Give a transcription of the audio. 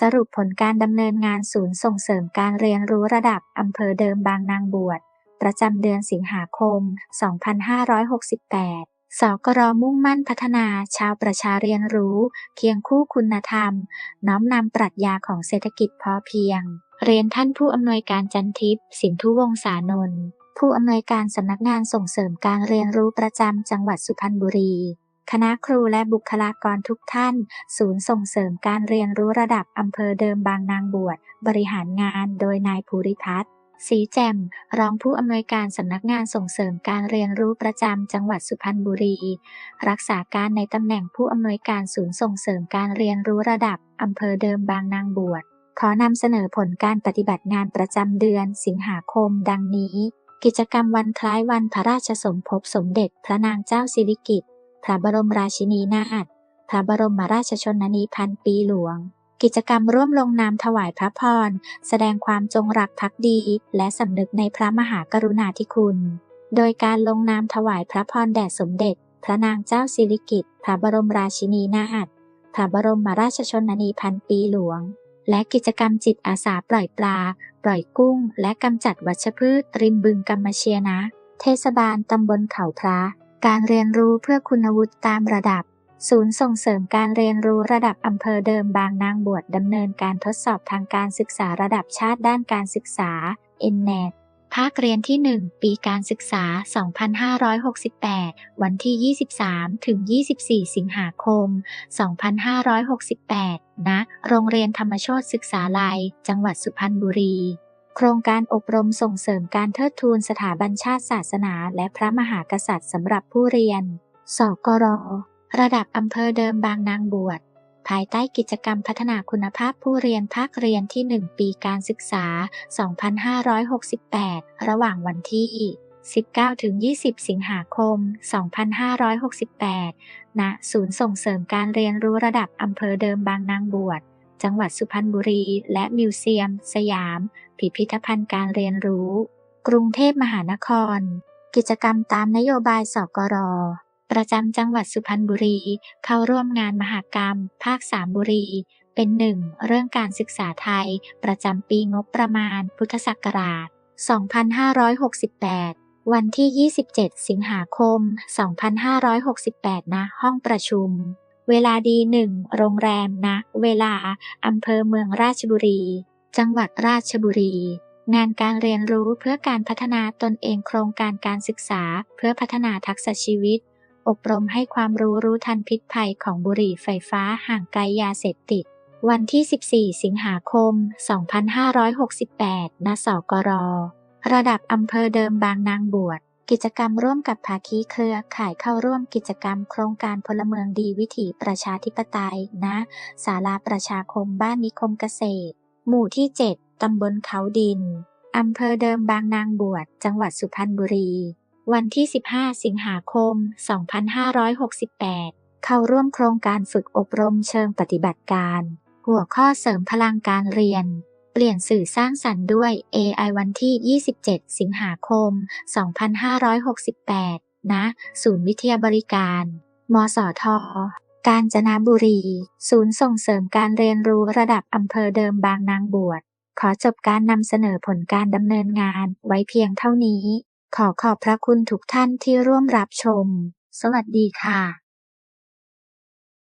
สรุปผลการดำเนินงานศูนย์ส่งเสริมการเรียนรู้ระดับอำเภอเดิมบางนางบวช ประจำเดือนสิงหาคม 2568สกรมุ่งมั่นพัฒนาชาวประชาเรียนรู้ เคียงคู่คุณธรรม น้อมนำปรัชญาของเศรษฐกิจพอเพียง เรียนท่านผู้อำนวยการจันทิพย์สินทุวงศานนท์ผู้อำนวยการสำนักงานส่งเสริมการเรียนรู้ประจำจังหวัดสุพรรณบุรี คณะครูและบุคลากรทุกท่าน ศูนย์ส่งเสริมการเรียนรู้ระดับอำเภอเดิมบางนางบวช บริหารงานโดยนายภูริพัฒน์ศรีแจ่ม รองผู้อำนวยการสำนักงานส่งเสริมการเรียนรู้ประจำจังหวัดสุพรรณบุรี รักษาการในตำแหน่งผู้อำนวยการศูนย์ส่งเสริมการเรียนรู้ระดับอำเภอเดิมบางนางบวช ขอนำเสนอผลการปฏิบัติงานประจำเดือนสิงหาคม ดังนี้ กิจกรรมวันคล้ายวันพระราชสมภพสมเด็จพระนางเจ้าสิริกิติ์ พระบรมราชินีนาถพระบรมราชชนนีพันปีหลวง กิจกรรมร่วมลงนามถวายพระพร แสดงความจงรักภักดี และสำนึกในพระมหากรุณาธิคุณ โดยการลงนามถวายพระพรแด่สมเด็จ พระนางเจ้าสิริกิติ์พระบรมราชินีนาถพระบรมราชชนนีพันปีหลวง และกิจกรรมจิตอาสาปล่อยปลา ปล่อยกุ้ง และกำจัดวัชพืชริมบึงกำมเชียนะ เทศบาลตำบลเขาพระ การเรียนรู้เพื่อคุณวุฒิตามระดับ ศูนย์ส่งเสริมการเรียนรู้ระดับอำเภอเดิมบางนางบวชดำเนินการทดสอบทางการศึกษาระดับชาติด้านการศึกษา NNET ภาคเรียนที่ 1 ปีการศึกษา 2568 วันที่ 23 ถึง 24 สิงหาคม 2568 ณ โรงเรียนธรรมโชตศึกษาลัย จังหวัดสุพรรณบุรี โครงการอบรมส่งเสริมการเทิดทูนสถาบันชาติศาสนา และพระมหากษัตริย์สำหรับผู้เรียน สกร ระดับอำเภอเดิมบางนางบวช ภายใต้กิจกรรมพัฒนาคุณภาพผู้เรียนภาคเรียนที่ 1 ปีการศึกษา 2568 ระหว่างวันที่ 19-20 สิงหาคม 2568 ณ ศูนย์ส่งเสริมการเรียนรู้ระดับอำเภอเดิมบางนางบวช จังหวัดสุพรรณบุรี และมิวเซียม สยาม พิพิธภัณฑ์การเรียนรู้ กรุงเทพมหานคร กิจกรรมตามนโยบายสกรประจำจังหวัดสุพรรณบุรี เข้าร่วมงานมหกรรม ภาคสามบุรี เป็นหนึ่งเรื่องการศึกษาไทย ประจำปีงบประมาณ พุทธศักราช 2568 วันที่ 27 สิงหาคม 2568ณห้องประชุม เวลาดีหนึ่งโรงแรมณเวลาอำเภอเมืองราชบุรี จังหวัดราชบุรี งานการเรียนรู้เพื่อการพัฒนาตนเองโครงการการศึกษา เพื่อพัฒนาทักษะชีวิต อบรมให้ความรู้รู้ทันพิษภัยของบุหรี่ไฟฟ้าห่างไกลยาเสพติด วันที่ 14 สิงหาคม 2568 ณ สกร ระดับอำเภอเดิมบางนางบวช กิจกรรมร่วมกับภาคีเครือข่ายเข้าร่วมกิจกรรมโครงการพลเมืองดีวิถีประชาธิปไตยณศาลาประชาคมบ้านนิคมเกษตร หมู่ที่ 7 ตำบลเขาดิน อำเภอเดิมบางนางบวช จังหวัดสุพรรณบุรี วันที่ 15 สิงหาคม 2568 เข้าร่วมโครงการฝึกอบรมเชิงปฏิบัติการ หัวข้อเสริมพลังการเรียน ลี่ยนสื่อสร้างสรรค์ด้วย AI วันที่ 27 สิงหาคม 2568 ณ ศูนย์วิทยาบริการ มสท กาญจนบุรี ศูนย์ส่งเสริมการเรียนรู้ระดับอำเภอเดิมบางนางบวช ขอจบการนำเสนอผลการดำเนินงานไว้เพียงเท่านี้ ขอขอบพระคุณทุกท่านที่ร่วมรับชม สวัสดีค่ะ